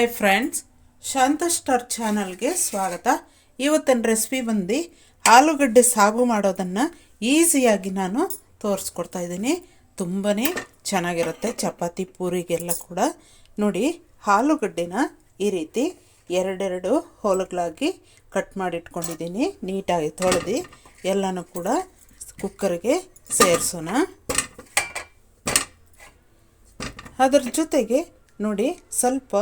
Hi friends ಶಾಂತ star ಚಾನಲ್ಗೆ ಸ್ವಾಗತ. ಇವತ್ತಿನ ರೆಸಿಪಿ ಬಂದು ಆಲೂಗಡ್ಡೆ ಸಾಗು ಮಾಡೋದನ್ನು ಈಸಿಯಾಗಿ ನಾನು ತೋರಿಸ್ಕೊಡ್ತಾ ಇದ್ದೀನಿ. ತುಂಬಾ ಚೆನ್ನಾಗಿರುತ್ತೆ ಚಪಾತಿ ಪೂರಿಗೆಲ್ಲ ಕೂಡ. ನೋಡಿ, ಆಲೂಗಡ್ಡೆನ ಈ ರೀತಿ ಎರಡೆರಡು ಹೋಲುಗಳಾಗಿ ಕಟ್ ಮಾಡಿಟ್ಕೊಂಡಿದ್ದೀನಿ. ನೀಟಾಗಿ ತೊಳೆದು ಎಲ್ಲನೂ ಕೂಡ ಕುಕ್ಕರ್ಗೆ ಸೇರಿಸೋಣ. ಅದರ ಜೊತೆಗೆ ನೋಡಿ, ಸ್ವಲ್ಪ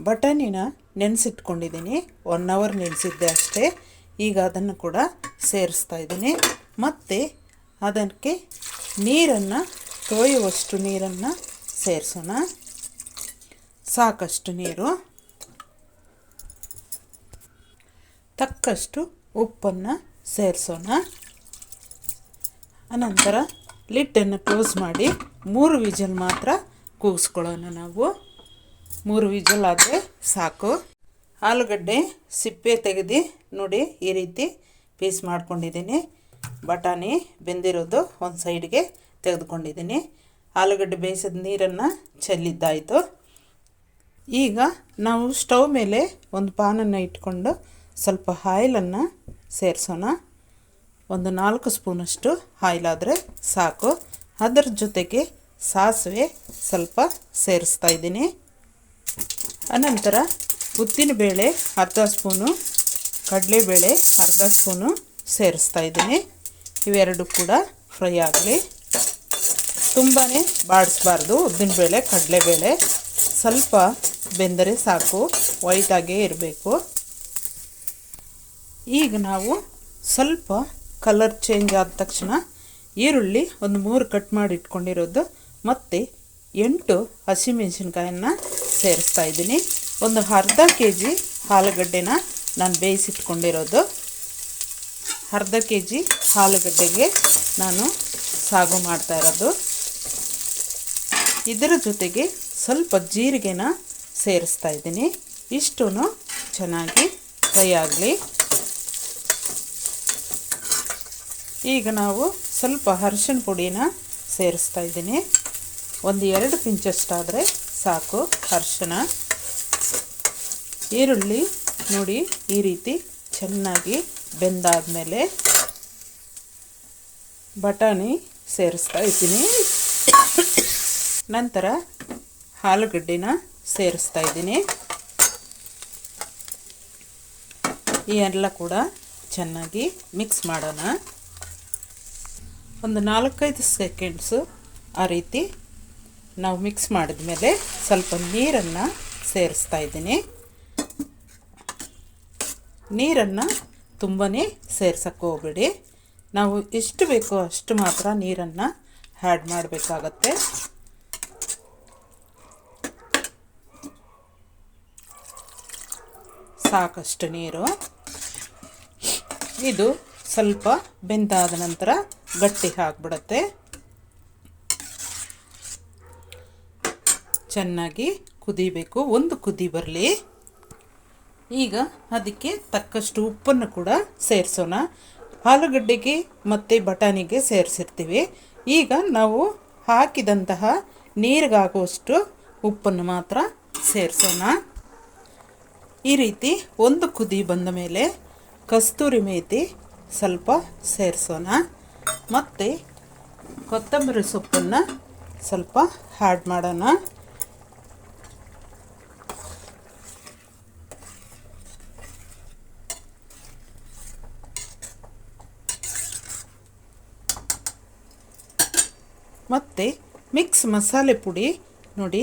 ಬಟಾಣಿನ ನೆನೆಸಿಟ್ಕೊಂಡಿದ್ದೀನಿ. ಒನ್ ಅವರ್ ನೆನೆಸಿದ್ದೆ ಅಷ್ಟೇ. ಈಗ ಅದನ್ನು ಕೂಡ ಸೇರಿಸ್ತಾ ಇದ್ದೀನಿ. ಮತ್ತು ಅದಕ್ಕೆ ನೀರನ್ನು, ತೋಯುವಷ್ಟು ನೀರನ್ನು ಸೇರಿಸೋಣ. ಸಾಕಷ್ಟು ನೀರು. ತಕ್ಕಷ್ಟು ಉಪ್ಪನ್ನು ಸೇರಿಸೋಣ. ಅನಂತರ ಲಿಟ್ಟನ್ನು ಕ್ಲೋಸ್ ಮಾಡಿ ಮೂರು ವಿಜಲ್ ಮಾತ್ರ ಕೂಗಿಸ್ಕೊಳ್ಳೋಣ ನಾವು. ಮೂರು ವಿಜಲ್ ಆದರೆ ಸಾಕು. ಆಲೂಗಡ್ಡೆ ಸಿಪ್ಪೆ ತೆಗೆದು ನೋಡಿ ಈ ರೀತಿ ಪೀಸ್ ಮಾಡ್ಕೊಂಡಿದ್ದೀನಿ. ಬಟಾಣಿ ಬೆಂದಿರೋದು ಒಂದು ಸೈಡ್ಗೆ ತೆಗೆದುಕೊಂಡಿದ್ದೀನಿ. ಆಲೂಗಡ್ಡೆ ಬೇಯಿಸಿದ ನೀರನ್ನು ಚೆಲ್ಲಿದ್ದಾಯಿತು. ಈಗ ನಾವು ಸ್ಟವ್ ಮೇಲೆ ಒಂದು ಪಾನನ್ನು ಇಟ್ಕೊಂಡು ಸ್ವಲ್ಪ ಆಯಿಲನ್ನು ಸೇರಿಸೋಣ. ಒಂದು ನಾಲ್ಕು ಸ್ಪೂನಷ್ಟು ಆಯಿಲ್ ಆದರೆ ಸಾಕು. ಅದರ ಜೊತೆಗೆ ಸಾಸಿವೆ ಸ್ವಲ್ಪ ಸೇರಿಸ್ತಾ ಇದ್ದೀನಿ. ಅನಂತರ ಉದ್ದಿನಬೇಳೆ ಅರ್ಧ ಸ್ಪೂನು, ಕಡಲೆಬೇಳೆ ಅರ್ಧ ಸ್ಪೂನು ಸೇರಿಸ್ತಾ ಇದ್ದೀನಿ. ಇವೆರಡು ಕೂಡ ಫ್ರೈ ಆಗಲಿ. ತುಂಬಾ ಬಾಡಿಸ್ಬಾರ್ದು ಉದ್ದಿನಬೇಳೆ ಕಡಲೆಬೇಳೆ. ಸ್ವಲ್ಪ ಬೆಂದರೆ ಸಾಕು ವೈಟಾಗೇ ಇರಬೇಕು. ಈಗ ನಾವು ಸ್ವಲ್ಪ ಕಲರ್ ಚೇಂಜ್ ಆದ ತಕ್ಷಣ ಈರುಳ್ಳಿ ಒಂದು ಮೂರು ಕಟ್ ಮಾಡಿ ಇಟ್ಕೊಂಡಿರೋದು. ಮತ್ತು ಎಂಟು ಹಸಿಮೆಣಸಿನ್ಕಾಯನ್ನು ಸೇರಿಸ್ತಾ ಇದ್ದೀನಿ. ಒಂದು ಅರ್ಧ ಕೆ ಜಿ ಆಲೂಗಡ್ಡೆನ ನಾನು ಬೇಯಿಸಿಟ್ಕೊಂಡಿರೋದು. ಅರ್ಧ ಕೆ ಜಿ ಆಲೂಗಡ್ಡೆಗೆ ನಾನು ಸಾಗು ಮಾಡ್ತಾ ಇರೋದು. ಇದರ ಜೊತೆಗೆ ಸ್ವಲ್ಪ ಜೀರಿಗೆನ ಸೇರಿಸ್ತಾ ಇದ್ದೀನಿ. ಇಷ್ಟೂ ಚೆನ್ನಾಗಿ ಫ್ರೈ ಆಗಲಿ. ಈಗ ನಾವು ಸ್ವಲ್ಪ ಅರಿಶಿಣ ಪುಡಿನ ಸೇರಿಸ್ತಾ ಇದ್ದೀನಿ. ಒಂದು ಎರಡು ಪಿಂಚಷ್ಟಾದರೆ ಸಾಕು ಅರ್ಶನ ಈರುಳ್ಳಿ ನೋಡಿ ಈ ರೀತಿ ಚೆನ್ನಾಗಿ ಬೆಂದಾದಮೇಲೆ ಬಟಾಣಿ ಸೇರಿಸ್ತಾ ಇದ್ದೀನಿ. ನಂತರ ಆಲೂಗಡ್ಡೆನ ಸೇರಿಸ್ತಾ ಇದ್ದೀನಿ. ಈ ಎಲ್ಲ ಕೂಡ ಚೆನ್ನಾಗಿ ಮಿಕ್ಸ್ ಮಾಡೋಣ. ಒಂದು ನಾಲ್ಕೈದು ಸೆಕೆಂಡ್ಸು ಆ ರೀತಿ ನಾವು ಮಿಕ್ಸ್ ಮಾಡಿದ ಮೇಲೆ ಸ್ವಲ್ಪ ನೀರನ್ನು ಸೇರಿಸ್ತಾ ಇದ್ದೀನಿ. ನೀರನ್ನು ತುಂಬಾ ಸೇರ್ಸಕ್ಕೆ ಹೋಗ್ಬೇಡಿ. ನಾವು ಎಷ್ಟು ಬೇಕೋ ಅಷ್ಟು ಮಾತ್ರ ನೀರನ್ನು ಆ್ಯಡ್ ಮಾಡಬೇಕಾಗತ್ತೆ. ಸಾಕಷ್ಟು ನೀರು. ಇದು ಸ್ವಲ್ಪ ಬೆಂದಾದ ನಂತರ ಗಟ್ಟಿ ಆಗಿಬಿಡುತ್ತೆ. ಚೆನ್ನಾಗಿ ಕುದಿಬೇಕು. ಒಂದು ಕುದಿ ಬರಲಿ. ಈಗ ಅದಕ್ಕೆ ತಕ್ಕಷ್ಟು ಉಪ್ಪನ್ನು ಕೂಡ ಸೇರಿಸೋಣ. ಆಲೂಗಡ್ಡೆಗೆ ಮತ್ತು ಬಟಾಣಿಗೆ ಸೇರಿಸಿರ್ತೀವಿ. ಈಗ ನಾವು ಹಾಕಿದಂತಹ ನೀರಿಗಾಗುವಷ್ಟು ಉಪ್ಪನ್ನು ಮಾತ್ರ ಸೇರಿಸೋಣ. ಈ ರೀತಿ ಒಂದು ಕುದಿ ಬಂದ ಮೇಲೆ ಕಸ್ತೂರಿ ಮೇಥಿ ಸ್ವಲ್ಪ ಸೇರಿಸೋಣ. ಮತ್ತು ಕೊತ್ತಂಬರಿ ಸೊಪ್ಪನ್ನು ಸ್ವಲ್ಪ ಆ್ಯಡ್ ಮಾಡೋಣ. ಮತ್ತು ಮಿಕ್ಸ್ ಮಸಾಲೆ ಪುಡಿ ನೋಡಿ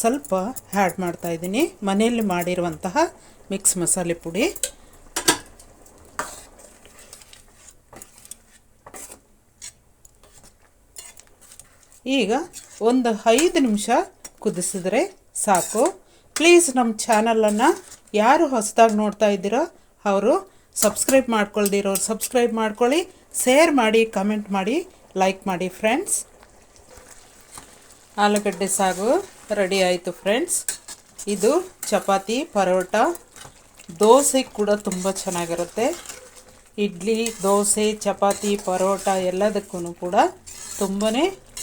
ಸ್ವಲ್ಪ ಆ್ಯಡ್ ಮಾಡ್ತಾಯಿದ್ದೀನಿ ಮನೆಯಲ್ಲಿ ಮಾಡಿರುವಂತಹ ಮಿಕ್ಸ್ ಮಸಾಲೆ ಪುಡಿ. ಈಗ ಒಂದು ಐದು ನಿಮಿಷ ಕುದಿಸಿದ್ರೆ ಸಾಕು. ಪ್ಲೀಸ್ ನಮ್ಮ ಚಾನಲನ್ನು ಯಾರು ಹೊಸದಾಗಿ ನೋಡ್ತಾ ಇದ್ದೀರೋ ಅವರು ಸಬ್ಸ್ಕ್ರೈಬ್ ಮಾಡ್ಕೊಳ್ದಿರೋರು ಸಬ್ಸ್ಕ್ರೈಬ್ ಮಾಡ್ಕೊಳ್ಳಿ. ಶೇರ್ ಮಾಡಿ ಕಮೆಂಟ್ ಮಾಡಿ ಲೈಕ್ ಮಾಡಿ ಫ್ರೆಂಡ್ಸ್ ಆಲೂಗಡ್ಡೆ ಸಾಗು ರೆಡಿ ಆಯಿತು ಫ್ರೆಂಡ್ಸ್. ಇದು ಚಪಾತಿ, ಪರೋಟ. ದೋಸೆ ಕೂಡ ತುಂಬ ಚೆನ್ನಾಗಿರುತ್ತೆ. ಇಡ್ಲಿ, ದೋಸೆ, ಚಪಾತಿ, ಪರೋಟ ಎಲ್ಲದಕ್ಕೂ ಕೂಡ ತುಂಬಾ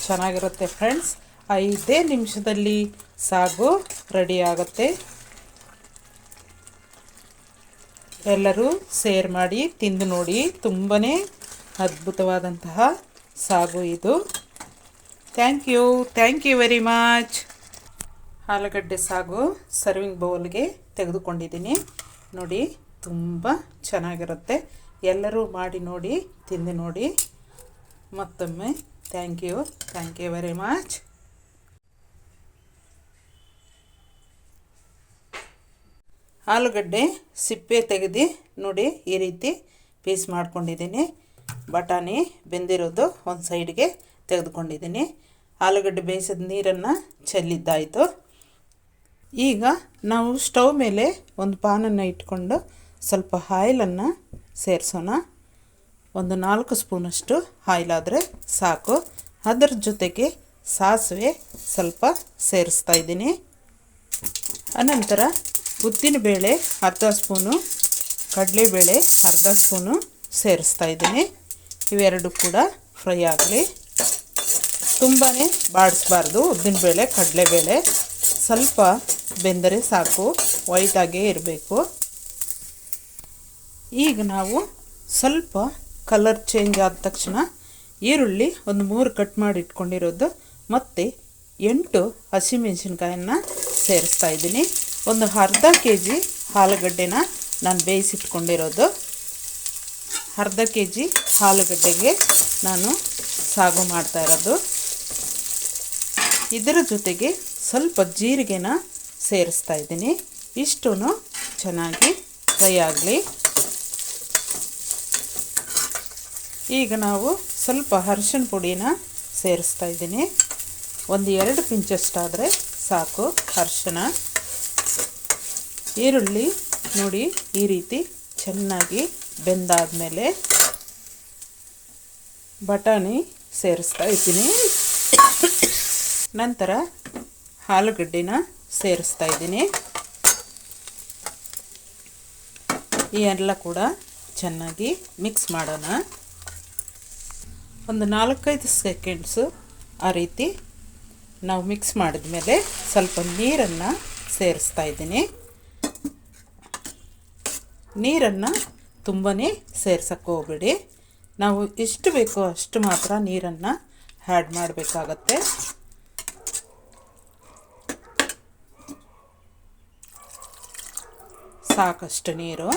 ಚೆನ್ನಾಗಿರುತ್ತೆ ಫ್ರೆಂಡ್ಸ್. ಐದೇ ನಿಮಿಷದಲ್ಲಿ ಸಾಗು ರೆಡಿ ಆಗುತ್ತೆ. ಎಲ್ಲರೂ ಸೇರ್ ಮಾಡಿ ತಿಂದು ನೋಡಿ ತುಂಬಾ ಅದ್ಭುತವಾದಂತಹ ಸಾಗು ಇದು. Thank you thank you very much ಆಲೂಗಡ್ಡೆ ಸಾಗು ಸರ್ವಿಂಗ್ ಬೌಲ್ಗೆ ತೆಗೆದುಕೊಂಡಿದ್ದೀನಿ. ನೋಡಿ, ತುಂಬ ಚೆನ್ನಾಗಿರುತ್ತೆ. ಎಲ್ಲರೂ ಮಾಡಿ ನೋಡಿ, ತಿಂದು ನೋಡಿ. ಮತ್ತೊಮ್ಮೆ thank you thank you very much ಆಲೂಗಡ್ಡೆ ಸಿಪ್ಪೆ ತೆಗೆದು ನೋಡಿ, ಈ ರೀತಿ ಪೀಸ್ ಮಾಡ್ಕೊಂಡಿದ್ದೀನಿ. ಬಟಾಣಿ ಬೆಂದಿರೋದು ಒಂದು ಸೈಡ್ಗೆ ತೆಗೆದುಕೊಂಡಿದ್ದೀನಿ. ಆಲೂಗಡ್ಡೆ ಬೇಯಿಸಿದ ನೀರನ್ನು ಚೆಲ್ಲಿದ್ದಾಯಿತು. ಈಗ ನಾವು ಸ್ಟವ್ ಮೇಲೆ ಒಂದು ಪಾನನ್ನು ಇಟ್ಕೊಂಡು ಸ್ವಲ್ಪ ಆಯಿಲನ್ನು ಸೇರಿಸೋಣ. ಒಂದು ನಾಲ್ಕು ಸ್ಪೂನಷ್ಟು ಆಯಿಲ್ ಸಾಕು. ಅದರ ಜೊತೆಗೆ ಸಾಸಿವೆ ಸ್ವಲ್ಪ ಸೇರಿಸ್ತಾ ಇದ್ದೀನಿ. ಅನಂತರ ಉದ್ದಿನಬೇಳೆ ಅರ್ಧ ಸ್ಪೂನು ಕಡಲೆಬೇಳೆ ಅರ್ಧ ಸ್ಪೂನು ಸೇರಿಸ್ತಾ ಇದ್ದೀನಿ. ಇವೆರಡು ಕೂಡ ಫ್ರೈ ಆಗಲಿ. ತುಂಬಾ ಬಾಡಿಸ್ಬಾರ್ದು. ಉದ್ದಿನಬೇಳೆ, ಕಡಲೆಬೇಳೆ ಸ್ವಲ್ಪ ಬೆಂದರೆ ಸಾಕು ವೈಟಾಗೇ ಇರಬೇಕು. ಈಗ ನಾವು ಸ್ವಲ್ಪ ಕಲರ್ ಚೇಂಜ್ ಆದ ತಕ್ಷಣ ಈರುಳ್ಳಿ ಒಂದು ಮೂರು ಕಟ್ ಮಾಡಿ ಇಟ್ಕೊಂಡಿರೋದು. ಮತ್ತು ಎಂಟು ಹಸಿಮೆಣಸಿನ್ಕಾಯನ್ನು ಸೇರಿಸ್ತಾ ಇದ್ದೀನಿ. ಒಂದು ಅರ್ಧ ಕೆ ಜಿ ಆಲೂಗಡ್ಡೆನ ನಾನು ಬೇಯಿಸಿಟ್ಕೊಂಡಿರೋದು. ಅರ್ಧ ಕೆ ಜಿ ಆಲೂಗಡ್ಡೆಗೆ ನಾನು ಸಾಗು ಮಾಡ್ತಾ ಇರೋದು. ಇದರ ಜೊತೆಗೆ ಸ್ವಲ್ಪ ಜೀರಿಗೆನ ಸೇರಿಸ್ತಾ ಇದ್ದೀನಿ. ಇಷ್ಟೂ ಚೆನ್ನಾಗಿ ಫ್ರೈ ಆಗಲಿ. ಈಗ ನಾವು ಸ್ವಲ್ಪ ಅರಿಶಿಣ ಪುಡಿನ ಸೇರಿಸ್ತಾ ಇದ್ದೀನಿ. ಒಂದು ಎರಡು ಪಿಂಚಷ್ಟಾದರೆ ಸಾಕು ಅರಿಶಿಣ. ಈರುಳ್ಳಿ ನೋಡಿ ಈ ರೀತಿ ಚೆನ್ನಾಗಿ ಬೆಂದಾದಮೇಲೆ ಬಟಾಣಿ ಸೇರಿಸ್ತಾ ಇದ್ದೀನಿ. ನಂತರ ಆಲೂಗಡ್ಡೆನ ಸೇರಿಸ್ತಾ ಇದ್ದೀನಿ. ಈ ಎಲ್ಲ ಕೂಡ ಚೆನ್ನಾಗಿ ಮಿಕ್ಸ್ ಮಾಡೋಣ. ಒಂದು ನಾಲ್ಕೈದು ಸೆಕೆಂಡ್ಸು ಆ ರೀತಿ ನಾವು ಮಿಕ್ಸ್ ಮಾಡಿದ ಮೇಲೆ ಸ್ವಲ್ಪ ನೀರನ್ನು ಸೇರಿಸ್ತಾ ಇದ್ದೀನಿ. ನೀರನ್ನು ತುಂಬಾ ಸೇರ್ಸೋಕ್ಕೆ ಹೋಗ್ಬೇಡಿ. ನಾವು ಎಷ್ಟು ಬೇಕೋ ಅಷ್ಟು ಮಾತ್ರ ನೀರನ್ನು ಆ್ಯಡ್ ಮಾಡಬೇಕಾಗತ್ತೆ. ಸಾಕಷ್ಟು ನೀರು.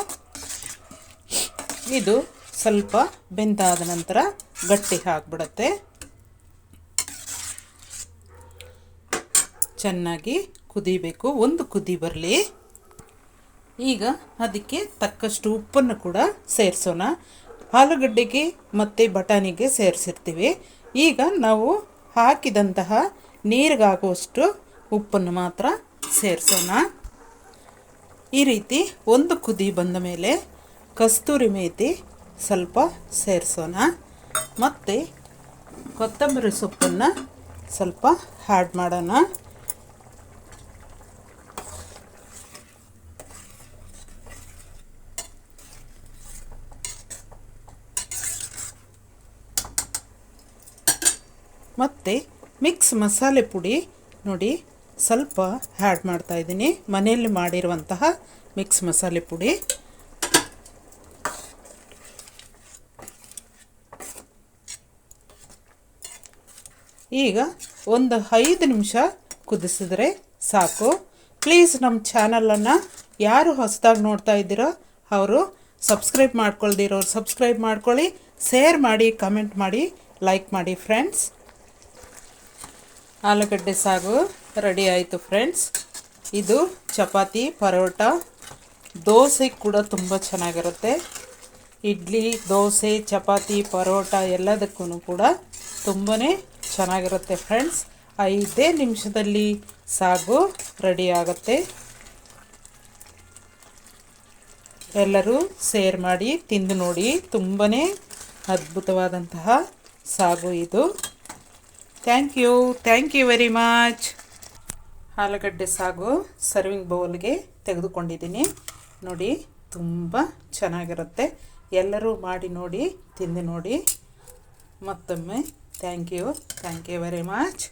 ಇದು ಸ್ವಲ್ಪ ಬೆಂದಾದ ನಂತರ ಗಟ್ಟಿ ಹಾಕ್ಬಿಡುತ್ತೆ ಚೆನ್ನಾಗಿ ಕುದಿಬೇಕು. ಒಂದು ಕುದಿ ಬರಲಿ. ಈಗ ಅದಕ್ಕೆ ತಕ್ಕಷ್ಟು ಉಪ್ಪನ್ನು ಕೂಡ ಸೇರಿಸೋಣ. ಆಲೂಗಡ್ಡೆಗೆ ಮತ್ತು ಬಟಾಣಿಗೆ ಸೇರಿಸಿರ್ತೀವಿ. ಈಗ ನಾವು ಹಾಕಿದಂತಹ ನೀರಿಗಾಗುವಷ್ಟು ಉಪ್ಪನ್ನು ಮಾತ್ರ ಸೇರಿಸೋಣ. ಈ ರೀತಿ ಒಂದು ಕುದಿ ಬಂದ ಮೇಲೆ ಕಸ್ತೂರಿ ಮೇಥಿ ಸ್ವಲ್ಪ ಸೇರಿಸೋಣ. ಮತ್ತು ಕೊತ್ತಂಬರಿ ಸೊಪ್ಪನ್ನು ಸ್ವಲ್ಪ ಹ್ಯಾಡ್ ಮಾಡೋಣ. ಮತ್ತು ಮಿಕ್ಸ್ ಮಸಾಲೆ ಪುಡಿ ನೋಡಿ ಸ್ವಲ್ಪ ಹ್ಯಾಡ್ ಮಾಡ್ತಾ ಇದ್ದೀನಿ. ಮನೆಯಲ್ಲಿ ಮಾಡಿರುವಂತಹ ಮಿಕ್ಸ್ ಮಸಾಲೆ ಪುಡಿ. ಈಗ ಒಂದು ಐದು ನಿಮಿಷ ಕುದಿಸಿದ್ರೆ ಸಾಕು. ಪ್ಲೀಸ್ ನಮ್ಮ ಚಾನಲನ್ನು ಯಾರು ಹೊಸದಾಗಿ ನೋಡ್ತಾ ಇದ್ದೀರೋ ಅವರು ಸಬ್ಸ್ಕ್ರೈಬ್ ಮಾಡ್ಕೊಳ್ದಿರೋರು ಸಬ್ಸ್ಕ್ರೈಬ್ ಮಾಡ್ಕೊಳ್ಳಿ. ಶೇರ್ ಮಾಡಿ ಕಮೆಂಟ್ ಮಾಡಿ ಲೈಕ್ ಮಾಡಿ ಫ್ರೆಂಡ್ಸ್ ಆಲೂಗಡ್ಡೆ ಸಾಗು. ರೆಡಿ ಆಯಿತು ಫ್ರೆಂಡ್ಸ್. ಇದು ಚಪಾತಿ, ಪರೋಟ. ದೋಸೆ ಕೂಡ ತುಂಬ ಚೆನ್ನಾಗಿರುತ್ತೆ. ಇಡ್ಲಿ, ದೋಸೆ, ಚಪಾತಿ, ಪರೋಟ ಎಲ್ಲದಕ್ಕೂ ಕೂಡ ತುಂಬಾ ಚೆನ್ನಾಗಿರುತ್ತೆ ಫ್ರೆಂಡ್ಸ್. ಐದೇ ನಿಮಿಷದಲ್ಲಿ ಸಾಗು ರೆಡಿ ಆಗುತ್ತೆ. ಎಲ್ಲರೂ ಸೇರ್ ಮಾಡಿ, ತಿಂದು ನೋಡಿ. ತುಂಬಾ ಅದ್ಭುತವಾದಂತಹ ಸಾಗು ಇದು. Thank you thank you very much. ಆಲೂಗಡ್ಡೆ ಸಾಗು ಸರ್ವಿಂಗ್ ಬೌಲ್ಗೆ ತೆಗೆದುಕೊಂಡಿದ್ದೀನಿ. ನೋಡಿ, ತುಂಬ ಚೆನ್ನಾಗಿರುತ್ತೆ. ಎಲ್ಲರೂ ಮಾಡಿ ನೋಡಿ, ತಿಂದು ನೋಡಿ. ಮತ್ತೊಮ್ಮೆ thank you thank you very much